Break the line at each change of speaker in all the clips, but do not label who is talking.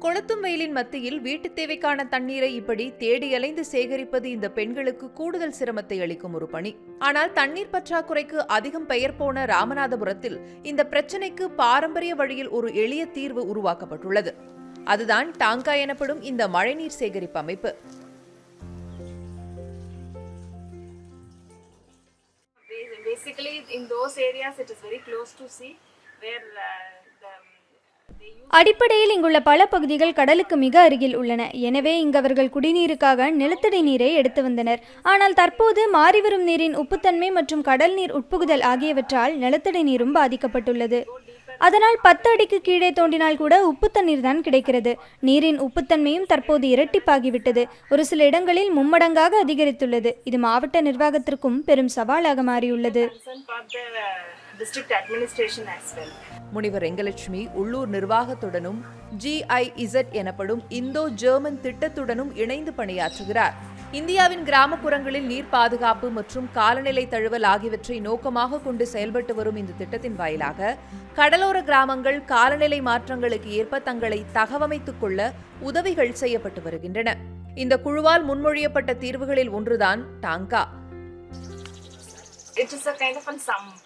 கொளுத்தும் வெயிலின் மத்தியில் வீட்டுத் தேவைக்கான தண்ணீரை இப்படி தேடி அலைந்து சேகரிப்பது இந்த பெண்களுக்கு கூடுதல் சிரமத்தை அளிக்கும் ஒரு பணி. ஆனால் தண்ணீர் பற்றாக்குறைக்கு அதிகம் பெயர் போன ராமநாதபுரத்தில் இந்த பிரச்சினைக்கு பாரம்பரிய வழியில் ஒரு எளிய தீர்வு உருவாக்கப்பட்டுள்ளது. அதுதான் டாங்கா எனப்படும் இந்த மழைநீர் சேகரிப்பு அமைப்பு.
Basically Basically, in those areas, it is very close to sea, where uh,
அடிப்படையில் இங்குள்ள பல பகுதிகள் கடலுக்கு மிக அருகில் உள்ளன. எனவே இங்கு அவர்கள் குடிநீருக்காக நிலத்தடி நீரை எடுத்து வந்தனர். ஆனால் தற்போது மாறிவரும் நீரின் உப்புத்தன்மை மற்றும் கடல் நீர் உட்புகுதல் ஆகியவற்றால் நிலத்தடி நீரும் பாதிக்கப்பட்டுள்ளது. அதனால் பத்து அடிக்கு கீழே தோண்டினால் கூட உப்பு தண்ணீர் தான் கிடைக்கிறது. நீரின் உப்புத்தன்மையும் தற்போது இரட்டிப்பாகிவிட்டது. ஒரு சில இடங்களில் மும்மடங்காக அதிகரித்துள்ளது. இது மாவட்ட நிர்வாகத்திற்கும் பெரும் சவாலாக மாறியுள்ளது.
District administration as well.
முனிவர் ரெங்கலட்சுமி உள்ளூர் நிர்வாகத்துடனும் ஜிஐஇசட் எனப்படும் இந்தோ ஜெர்மன் திட்டத்துடனும் இணைந்து பணியாற்றுகிறார் இந்தியாவின் கிராமப்புறங்களில் நீர் பாதுகாப்பு மற்றும் காலநிலை தழுவல் ஆகியவற்றை நோக்கமாக கொண்டு செயல்பட்டு வரும் இந்த திட்டத்தின் வாயிலாக கடலோர கிராமங்கள் காலநிலை மாற்றங்களுக்கு ஏற்ப தங்களை தகவமைத்துக் கொள்ள உதவிகள் செய்யப்பட்டு வருகின்றன இந்த குழுவால் முன்மொழியப்பட்ட தீர்வுகளில் ஒன்றுதான் டாங்கா
It is a kind of a sump.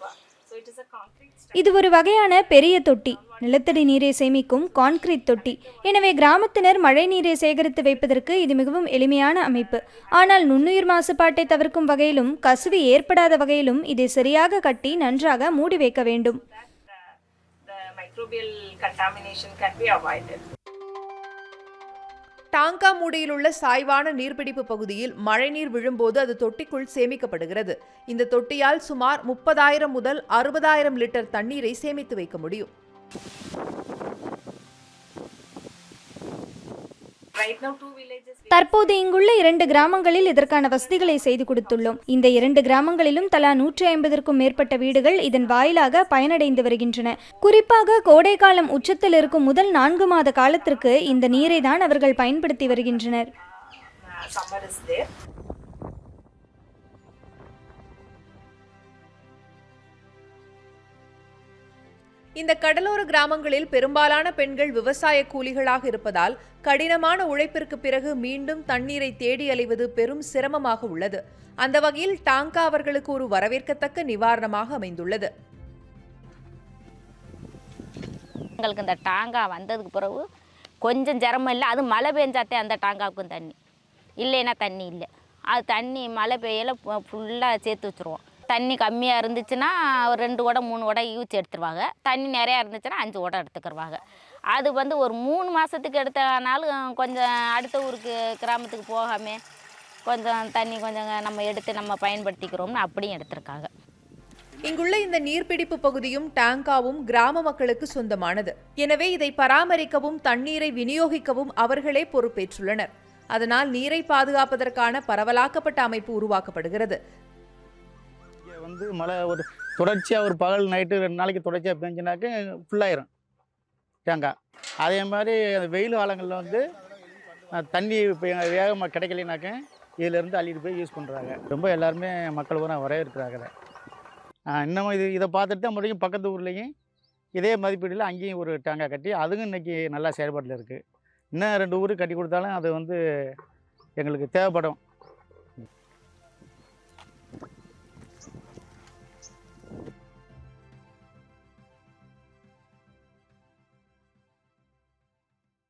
இது ஒரு வகையான பெரிய தொட்டி. நிலத்தடி நீரை சேமிக்கும் கான்கிரீட் தொட்டி. எனவே கிராமத்தினர் மழை நீரை சேகரித்து வைப்பதற்கு இது மிகவும் எளிமையான அமைப்பு. ஆனால் நுண்ணுயிர் மாசுபாட்டை தவிர்க்கும் வகையிலும் கசிவு ஏற்படாத வகையிலும் இதை சரியாக கட்டி நன்றாக மூடி வைக்க வேண்டும்.
டாங்காமூடியில் மூடியில் உள்ள சாய்வான நீர்பிடிப்பு பகுதியில் மழைநீர் விழும்போது அது தொட்டிக்குள் சேமிக்கப்படுகிறது. இந்த தொட்டியால் சுமார் முப்பதாயிரம் முதல் அறுபதாயிரம் லிட்டர் தண்ணீரை சேமித்து வைக்க முடியும்.
தற்போது இங்குள்ள இரண்டு கிராமங்களில் இதற்கான வசதிகளை செய்து கொடுத்துள்ளோம். இந்த இரண்டு கிராமங்களிலும் தலா நூற்றி ஐம்பதற்கும் மேற்பட்ட வீடுகள் இதன் வாயிலாக பயனடைந்து வருகின்றன. குறிப்பாக கோடைக்காலம் உச்சத்தில் இருக்கும் முதல் நான்கு மாத காலத்திற்கு இந்த நீரை தான் அவர்கள் பயன்படுத்தி வருகின்றனர்.
இந்த கடலோர கிராமங்களில் பெரும்பாலான பெண்கள் விவசாய கூலிகளாக இருப்பதால் கடினமான உழைப்பிற்கு பிறகு மீண்டும் தண்ணீரை தேடி அலைவது பெரும் சிரமமாக உள்ளது. அந்த வகையில் டாங்கா அவர்களுக்கு ஒரு வரவேற்கத்தக்க நிவாரணமாக அமைந்துள்ளது.
எங்களுக்கு இந்த டாங்கா வந்ததுக்கு பிறகு கொஞ்சம் சிரமம் இல்லை. அது மழை பெஞ்சாத்தே அந்த டாங்காவுக்கும் தண்ணி. இல்லைன்னா தண்ணி இல்லை. அது தண்ணி மழை பெய்யல ஃபுல்லாக சேர்த்து வச்சுருவோம். தண்ணி கம்மியாக இருந்துச்சுன்னா ஒரு ரெண்டு உடம் மூணு குடம் யூஸ் எடுத்துருவாங்க. தண்ணி நிறையா இருந்துச்சுன்னா அஞ்சு உடம் எடுத்துக்கிருவாங்க. அது வந்து ஒரு மூணு மாதத்துக்கு எடுத்தனாலும் கொஞ்சம் அடுத்த ஊருக்கு கிராமத்துக்கு போகாமல் கொஞ்சம் தண்ணி கொஞ்சம் நம்ம எடுத்து நம்ம பயன்படுத்திக்கிறோம்னு அப்படியும் எடுத்திருக்காங்க.
இங்குள்ள இந்த நீர்பிடிப்பு பகுதியும் டாங்காவும் கிராம மக்களுக்கு சொந்தமானது. எனவே இதை பராமரிக்கவும் தண்ணீரை விநியோகிக்கவும் அவர்களே பொறுப்பேற்றுள்ளனர். அதனால் நீரை பாதுகாப்பதற்கான பரவலாக்கப்பட்ட அமைப்பு உருவாக்கப்படுகிறது.
வந்து மழை ஒரு தொடர்ச்சியாக ஒரு பகல் நைட்டு ரெண்டு நாளைக்கு தொடர்ச்சியாக பெஞ்சினாக்க ஃபுல்லாயிரும் தேங்காய் அதே மாதிரி அந்த வெயில் காலங்களில் வந்து தண்ணி இப்போ வேகமாக கிடைக்கலனாக்க இதிலேருந்து அள்ளிட்டு போய் யூஸ் பண்ணுறாங்க ரொம்ப எல்லாருமே மக்கள் பூரா வரவேற்கிறாங்க இன்னமும் இது இதை பார்த்துட்டு தான் மறுபடியும் பக்கத்து ஊர்லேயும் இதே மதிப்பீடில் அங்கேயும் ஒரு தேங்காய் கட்டி அதுவும் இன்றைக்கி நல்லா செயல்பாட்டில் இருக்குது இன்னும் ரெண்டு ஊருக்கு கட்டி கொடுத்தாலும் அது வந்து எங்களுக்கு தேவைப்படும்.